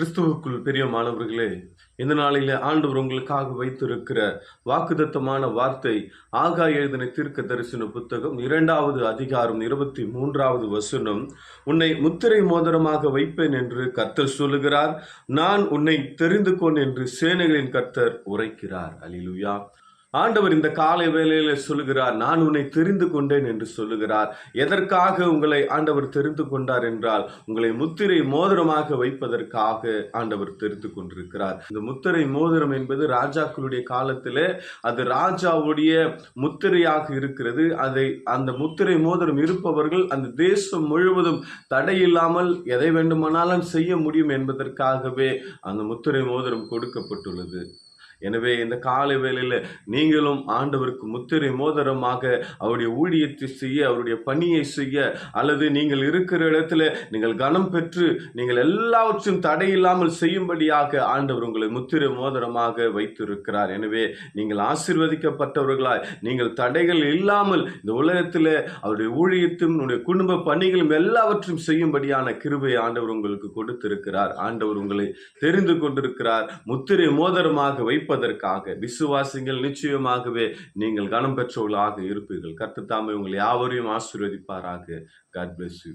கிறிஸ்துவுக்குள் பிரியமானவர்களே இந்த நாளில ஆண்டவர் உங்களுக்காக வைத்திருக்கிற வாக்குதத்தமான வார்த்தை ஆகா எழுதின தீர்க்க தரிசன புத்தகம் இரண்டாவது அதிகாரம் இருபத்தி மூன்றாவது வசனம். உன்னை முத்திரை மோதிரமாக வைப்பேன் என்று கர்த்தர் சொல்லுகிறார். நான் உன்னை தெரிந்து கொண் என்று சேனைகளின் கர்த்தர் உரைக்கிறார். அலிலுயா ஆண்டவர் இந்த காலை வேளையில சொல்லுகிறார் நான் உன்னை தெரிந்து கொண்டேன் என்று சொல்லுகிறார். எதற்காக உங்களை ஆண்டவர் தெரிந்து கொண்டார் என்றால் உங்களை முத்திரை மோதிரமாக வைப்பதற்காக ஆண்டவர் தெரிந்து கொண்டிருக்கிறார். இந்த முத்திரை மோதிரம் என்பது ராஜாக்களுடைய காலத்திலே அது ராஜாவுடைய முத்திரையாக இருக்கிறது. அதை அந்த முத்திரை மோதிரம் இருப்பவர்கள் அந்த தேசம் முழுவதும் தடையில்லாமல் எதை வேண்டுமானாலும் செய்ய முடியும் என்பதற்காகவே அந்த முத்திரை மோதிரம் கொடுக்கப்பட்டுள்ளது. எனவே இந்த காலை வேளையில் நீங்களும் ஆண்டவருக்கு முத்திரை மோதிரமாக அவருடைய ஊழியத்தை செய்ய அவருடைய பணியை செய்ய அல்லது நீங்கள் இருக்கிற இடத்துல நீங்கள் கனம் பெற்று நீங்கள் எல்லாவற்றையும் தடையில்லாமல் செய்யும்படியாக ஆண்டவர் உங்களை முத்திரை மோதிரமாக வைத்திருக்கிறார். எனவே நீங்கள் ஆசிர்வதிக்கப்பட்டவர்களாய் நீங்கள் தடைகள் இல்லாமல் இந்த உலகத்தில் அவருடைய ஊழியத்தையும் உங்களுடைய குடும்ப பணிகளும் எல்லாவற்றையும் செய்யும்படியான கிருபை ஆண்டவர் உங்களுக்கு கொடுத்திருக்கிறார். ஆண்டவர் உங்களை தெரிந்து கொண்டிருக்கிறார். முத்திரை மோதிரமாக வைப்பதற்காக விசுவாசிகள் நிச்சயமாகவே நீங்கள் கனம் பெற்றவர்களாக இருப்பீர்கள். கர்த்தர் தாமே உங்களை யாவரையும் ஆசீர்வதிப்பாராக. God bless you